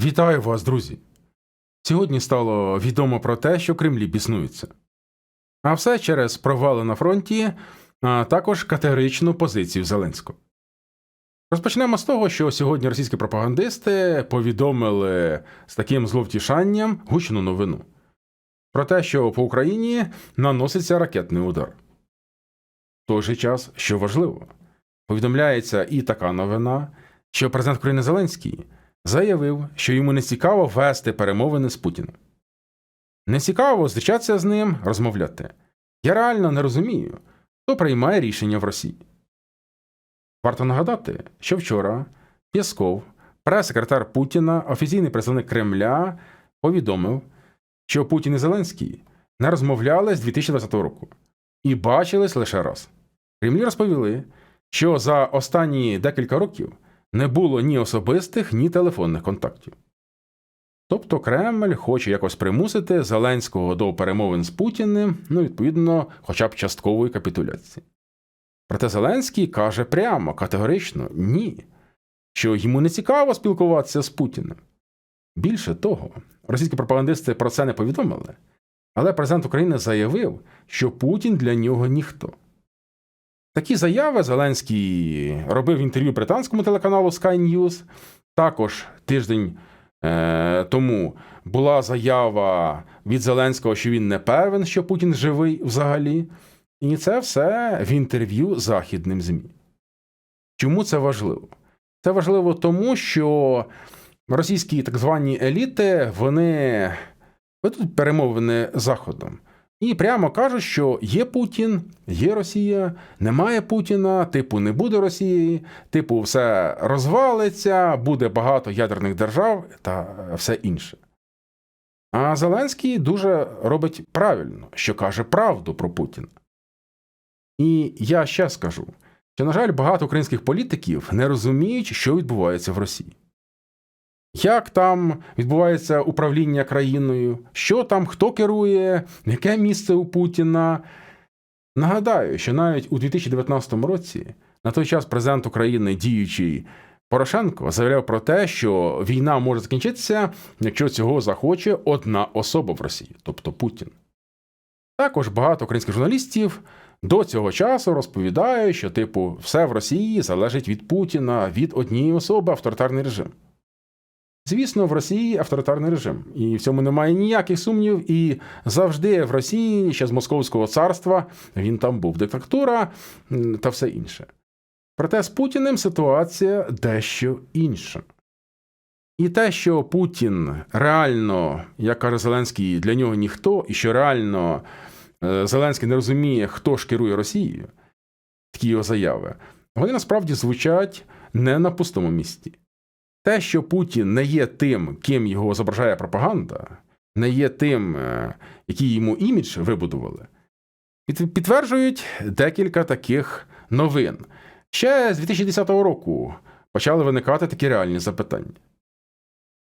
Вітаю вас, друзі! Сьогодні стало відомо про те, що Кремлі біснуються. А все через провали на фронті, а також категоричну позицію Зеленського. Розпочнемо з того, що сьогодні російські пропагандисти повідомили з таким зловтішанням гучну новину про те, що по Україні наноситься ракетний удар. В той же час, що важливо, повідомляється і така новина, що президент України Зеленський заявив, що йому не цікаво вести перемовини з Путіним. Не цікаво зустрічатися з ним, розмовляти. Я реально не розумію, хто приймає рішення в Росії. Варто нагадати, що вчора Пєсков, прес-секретар Путіна, офіційний представник Кремля, повідомив, що Путін і Зеленський не розмовляли з 2020 року і бачились лише раз. Кремлі розповіли, що за останні декілька років не було ні особистих, ні телефонних контактів. Тобто Кремль хоче якось примусити Зеленського до перемовин з Путіним, ну, відповідно, хоча б часткової капітуляції. Проте Зеленський каже прямо, категорично ні, що йому не цікаво спілкуватися з Путіним. Більше того, російські пропагандисти про це не повідомили, але президент України заявив, що Путін для нього ніхто. Такі заяви Зеленський робив інтерв'ю британському телеканалу Sky News. Також тиждень е, тому була заява від Зеленського, що він не певен, що Путін живий взагалі. І це все в інтерв'ю західним ЗМІ. Чому це важливо? Це важливо тому, що російські так звані еліти вони ведуть перемовини Заходом. І прямо кажуть, що є Путін, є Росія, немає Путіна, типу не буде Росії, типу, все розвалиться, буде багато ядерних держав та все інше. А Зеленський дуже робить правильно, що каже правду про Путіна. І я ще скажу, що, на жаль, багато українських політиків не розуміють, що відбувається в Росії. Як там відбувається управління країною, що там, хто керує, яке місце у Путіна. Нагадаю, що навіть у 2019 році на той час президент України, діючий Порошенко, заявляв про те, що війна може закінчитися, якщо цього захоче одна особа в Росії, тобто Путін. Також багато українських журналістів до цього часу розповідають, що, типу, все в Росії залежить від Путіна, від однієї особи авторитарний режим. Звісно, в Росії авторитарний режим, і в цьому немає ніяких сумнівів. І завжди в Росії, ще з Московського царства, він там був диктатура та все інше. Проте з Путіним ситуація дещо інша. І те, що Путін реально, як каже Зеленський, для нього ніхто, і що реально е, Зеленський не розуміє, хто ж керує Росією, такі його заяви, вони насправді звучать не на пустому місці. Те, що Путін не є тим, ким його зображає пропаганда, не є тим, е, який йому імідж вибудували, підтверджують декілька таких новин. Ще з 2010 року почали виникати такі реальні запитання.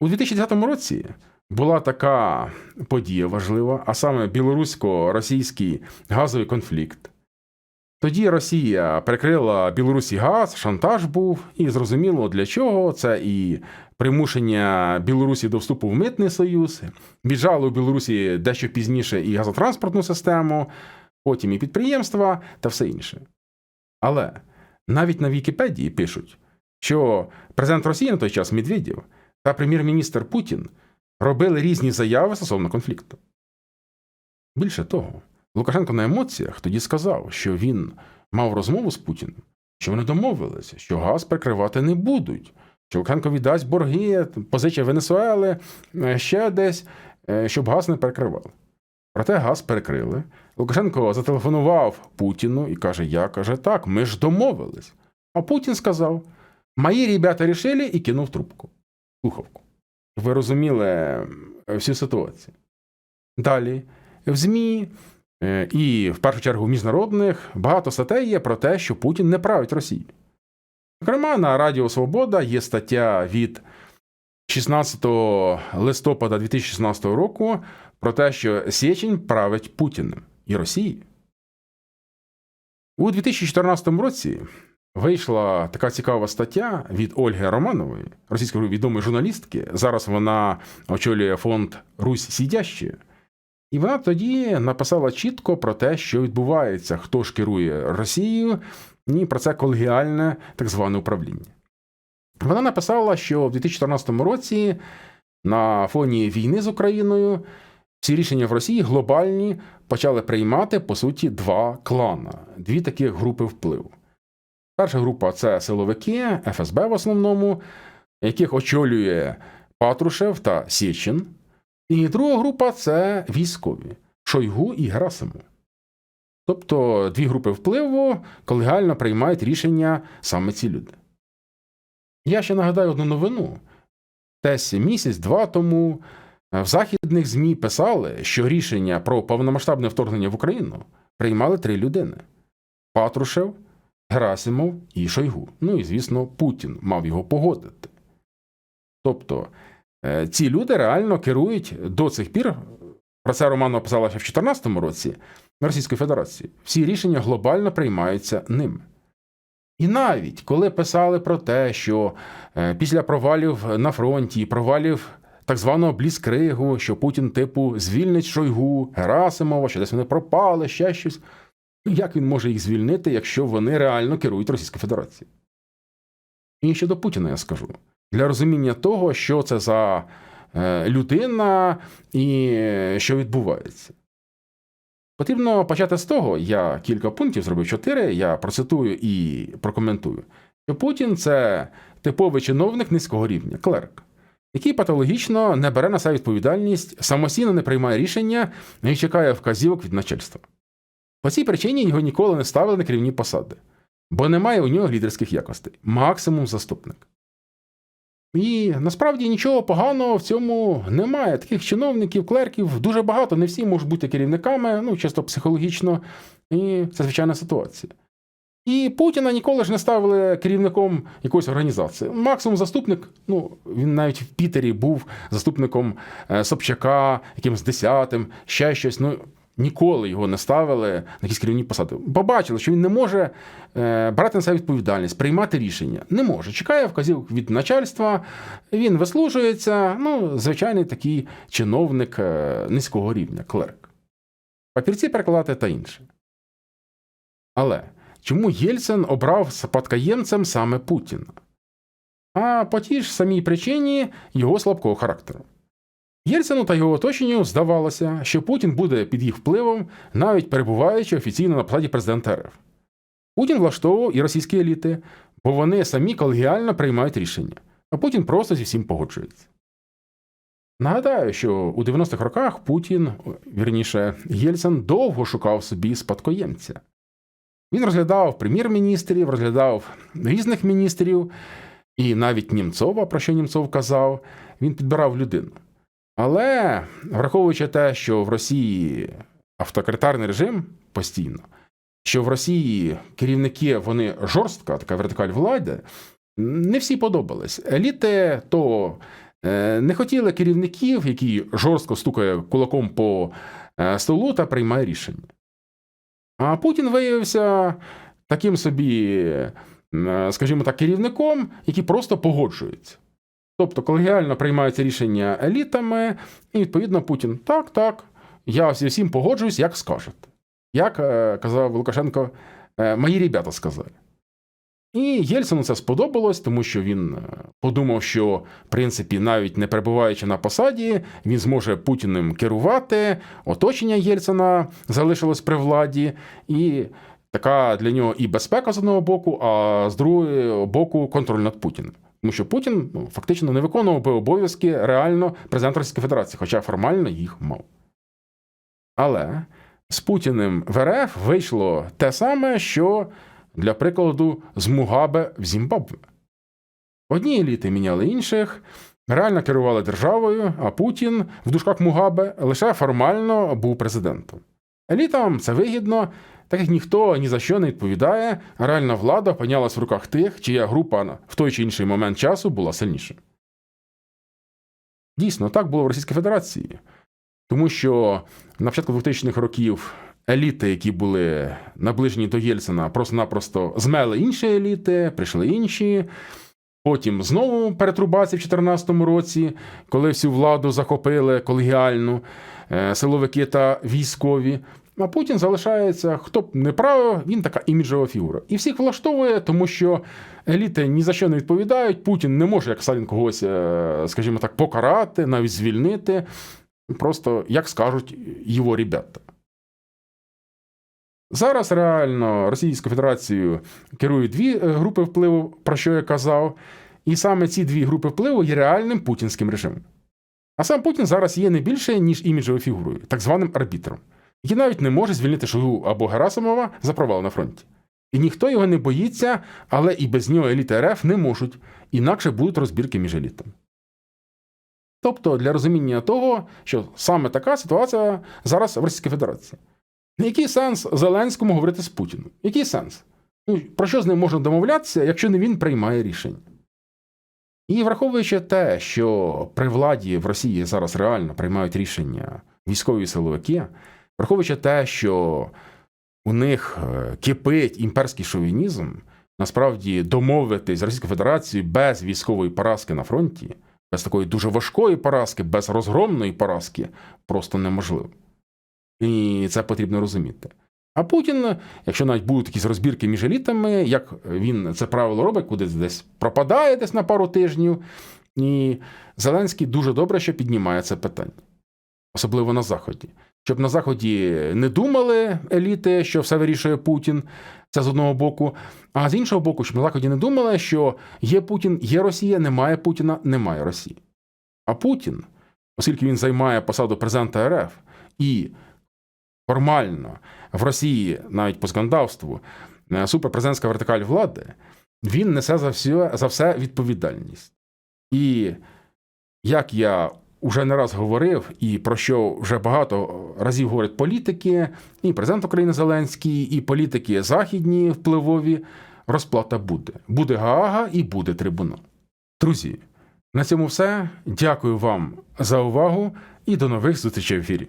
У 2010 році була така подія важлива, а саме білорусько-російський газовий конфлікт. Тоді Росія перекрила Білорусі газ, шантаж був, і зрозуміло для чого це і примушення Білорусі до вступу в митний союз, віджали у Білорусі дещо пізніше і газотранспортну систему, потім і підприємства та все інше. Але навіть на Вікіпедії пишуть, що президент Росії на той час Медведєв та прем'єр-міністр Путін робили різні заяви стосовно конфлікту. Більше того. Лукашенко на емоціях тоді сказав, що він мав розмову з Путіним, що вони домовилися, що газ прикривати не будуть, що Лукашенко віддасть борги, позичить Венесуели е, ще десь, е, щоб газ не перекривали. Проте газ перекрили. Лукашенко зателефонував Путіну і каже: Я каже, так, ми ж домовились. А Путін сказав: Мої ребята рішили і кинув трубку. Слухавку. Ви розуміли всю ситуацію. Далі в ЗМІ. Е, і в першу чергу міжнародних багато статей є про те, що Путін не править Росію. Зокрема, на Радіо Свобода є стаття від 16 листопада 2016 року про те, що Сєчень править Путіним і Росією. У 2014 році вийшла така цікава стаття від Ольги Романової, російської відомої журналістки. Зараз вона очолює фонд Русь Сідящі. І вона тоді написала чітко про те, що відбувається, хто ж керує Росією, і про це колегіальне так зване управління. Вона написала, що в 2014 році на фоні війни з Україною ці рішення в Росії глобальні почали приймати, по суті, два клана, дві таких групи впливу. Перша група це силовики, ФСБ в основному, яких очолює Патрушев та Сєчин. І друга група це військові Шойгу і Герасимов. Тобто дві групи впливу колегіально приймають рішення саме ці люди. Я ще нагадаю одну новину. Десь місяць-два тому в західних ЗМІ писали, що рішення про повномасштабне вторгнення в Україну приймали три людини: Патрушев, Герасимов і Шойгу. Ну і, звісно, Путін мав його погодити. Тобто е, ці люди реально керують до цих пір. Про це Романова писала ще в 2014 році Російської Федерації. Всі рішення глобально приймаються ними. І навіть коли писали про те, що е, після провалів на фронті, провалів так званого Бліскригу, що Путін, типу, звільнить Шойгу, Герасимова, що десь вони пропали, ще щось. Ну, як він може їх звільнити, якщо вони реально керують Російською Федерацією? І щодо Путіна я скажу. Для розуміння того, що це за е, людина і е, що відбувається. Потрібно почати з того, я кілька пунктів зробив чотири, я процитую і прокоментую, що Путін це типовий чиновник низького рівня, клерк, який патологічно не бере на себе відповідальність, самостійно не приймає рішення і чекає вказівок від начальства. По цій причині його ніколи не ставили на керівні посади, бо немає у нього лідерських якостей, максимум заступник. І насправді нічого поганого в цьому немає. Таких чиновників, клерків дуже багато, не всі можуть бути керівниками, ну, чисто психологічно, і це звичайна ситуація. І Путіна ніколи ж не ставили керівником якоїсь організації. Максимум заступник, ну він навіть в Пітері був заступником е, Собчака, якимось десятим, ще щось. Ну ніколи його не ставили на якісь керівні посади. Побачили, що він не може е, брати на себе відповідальність, приймати рішення. Не може. Чекає вказівок від начальства, він вислужується. Ну, звичайний такий чиновник е, низького рівня, клерк. Папірці перекладати та інше. Але чому Єльцин обрав спадкоємцем саме Путіна? А по тій ж самій причині його слабкого характеру. Єльцину та його оточенню здавалося, що Путін буде під їх впливом, навіть перебуваючи офіційно на посаді президента РФ. Путін влаштовував і російські еліти, бо вони самі колегіально приймають рішення, а Путін просто зі всім погоджується. Нагадаю, що у 90-х роках Путін, вірніше, Єльцин довго шукав собі спадкоємця. Він розглядав прем'єр-міністрів, розглядав різних міністрів, і навіть Німцова, про що Німцов казав, він підбирав людину. Але враховуючи те, що в Росії автократарний режим постійно, що в Росії керівники вони жорстка, така вертикаль влади, не всі подобались. Еліти то е, не хотіли керівників, які жорстко стукає кулаком по е, столу та приймає рішення. А Путін виявився таким собі, е, скажімо так, керівником, який просто погоджується. Тобто колегіально приймаються рішення елітами, і відповідно Путін так, так, я зі всім погоджуюсь, як скажете. Як е, казав Лукашенко, е, мої ребята сказали. І Єльцину це сподобалось, тому що він е, подумав, що, в принципі, навіть не перебуваючи на посаді, він зможе Путіним керувати, оточення Єльцина залишилось при владі, і така для нього і безпека з одного боку, а з другого боку контроль над Путіним. Тому що Путін ну, фактично не виконував би обов'язки реально президента Російської Федерації, хоча формально їх мав. Але з Путіним в РФ вийшло те саме, що, для прикладу, з Мугабе в Зімбабве. Одні еліти міняли інших, реально керували державою, а Путін в дужках Мугабе лише формально був президентом. Елітам це вигідно, так як ніхто ні за що не відповідає, реальна влада опинялась в руках тих, чия група в той чи інший момент часу була сильніша. Дійсно, так було в Російській Федерації. Тому що на початку 2000-х років еліти, які були наближені до Єльцина, просто-напросто змели інші еліти, прийшли інші. Потім знову перетрубація в 2014 році, коли всю владу захопили колегіальну е, силовики та військові. А Путін залишається, хто б не правив, він така іміджова фігура. І всіх влаштовує, тому що еліти ні за що не відповідають. Путін не може, як Сталін, когось, е, скажімо так, покарати, навіть звільнити. Просто як скажуть його ребята. Зараз реально Російською Федерацією керують дві е, групи впливу, про що я казав, і саме ці дві групи впливу є реальним путінським режимом. А сам Путін зараз є не більше, ніж іміджовою фігурою, так званим арбітром, який навіть не може звільнити Шойгу або Герасимова за провал на фронті. І ніхто його не боїться, але і без нього еліти РФ не можуть, інакше будуть розбірки між елітами. Тобто для розуміння того, що саме така ситуація зараз в Російській Федерації. Який сенс Зеленському говорити з Путіним? Який сенс? Ну, про що з ним можна домовлятися, якщо не він приймає рішення? І враховуючи те, що при владі в Росії зараз реально приймають рішення військові силовики, враховуючи те, що у них е, кипить імперський шовінізм, насправді домовитись з Російською Федерацією без військової поразки на фронті, без такої дуже важкої поразки, без розгромної поразки просто неможливо. І це потрібно розуміти. А Путін, якщо навіть будуть якісь розбірки між елітами, як він це правило робить, куди десь пропадає десь на пару тижнів, і Зеленський дуже добре, що піднімає це питання, особливо на Заході. Щоб на Заході не думали еліти, що все вирішує Путін, це з одного боку. А з іншого боку, щоб на Заході не думали, що є Путін, є Росія, немає Путіна, немає Росії. А Путін, оскільки він займає посаду президента РФ і формально в Росії, навіть по законодавству, е, суперпрезидентська вертикаль влади, він несе за все, за все відповідальність. І як я вже не раз говорив, і про що вже багато разів говорять політики, і президент України Зеленський, і політики західні впливові, розплата буде. Буде Гаага і буде трибунал. Друзі, на цьому все. Дякую вам за увагу і до нових зустрічей в ефірі.